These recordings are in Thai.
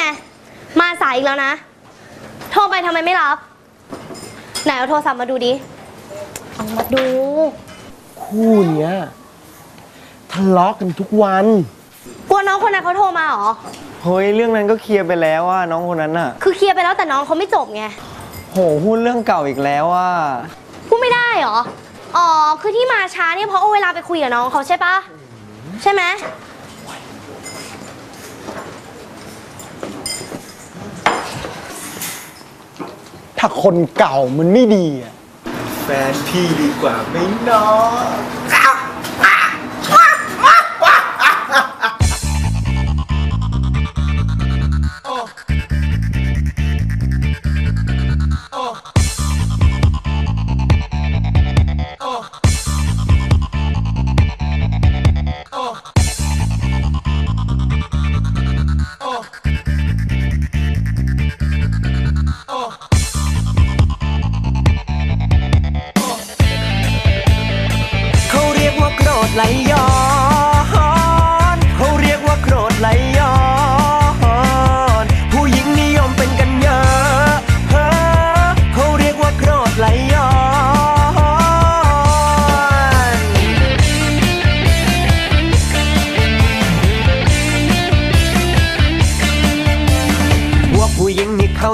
ายอีกแล้วนะ โทรไปทำไมไม่รับ ไหนเอาโทรศัพท์มาดูดิ เอามาดู คู่เนี้ยทะเลาะกันทุกวัน กลัวน้องคนนั้นเขาโทรมาเหรอ เฮ้ยเรื่องนั้นก็เคลียร์ไปแล้วว่าน้องคนนั้นน่ะ คือเคลียร์ไปแล้วแต่น้องเขาไม่จบไง โหพูดเรื่องเก่าอีกแล้วว่า พูดไม่ได้เหรอ อ๋อ คือที่มาช้าเนี่ยเพราะเอาเวลาไปคุยกับน้องเขาใช่ปะใช่ไหม ถ้าคนเก่ามันไม่ดีอะแฟนพี่ดีกว่าไหมเน้องเขา ก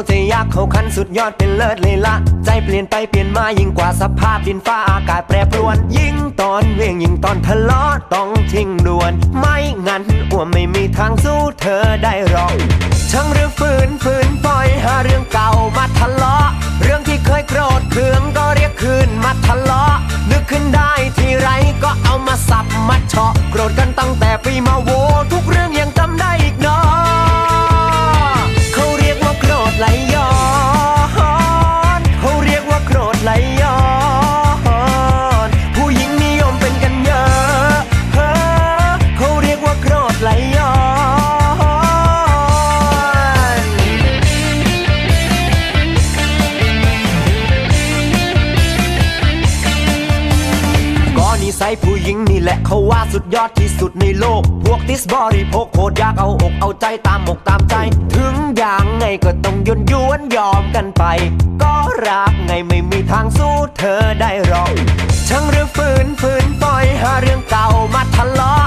ใจยากเขาคันสุดยอดเป็นเลิศเลยละ ใจเปลี่ยนไปเปลี่ยนมายิ่งกว่าสภาพดินฟ้าอากาศแปรปรวน ยิ่งตอนเวียงยิ่งตอนทะเลาะต้องทิ้งด่วน ไม่งั้นอ้วมไม่มีทางสู้เธอได้หรอกช่างเรื่องฝืนฝืนปล่อยหาเรื่องเก่า ผู้หญิงนี่แหละเขาว่าสุดยอดที่สุดในโลก พวกติสบริโภคโคตรยากเอาอกเอาใจตามอกตามใจ ถึงอย่างไงก็ต้องยนยวนยอมกันไป ก็รักไงไม่มีทางสู้เธอได้หรอกช่างเรื่องฝืนฝืนปล่อยหาเรื่องเก่ามาทะเลาะ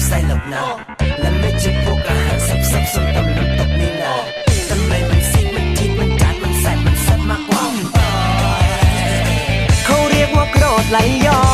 บไตลำไส้หรอกนะและไม่ใช่พวกอาหารซับซับส้มตำน้ำตกนี่นะทำไมมันซีดมันทีดมันจัดมันแสบมันแซ่บมากกว่าเขาเรียกว่าโกรธไหลย้อน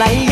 la isla.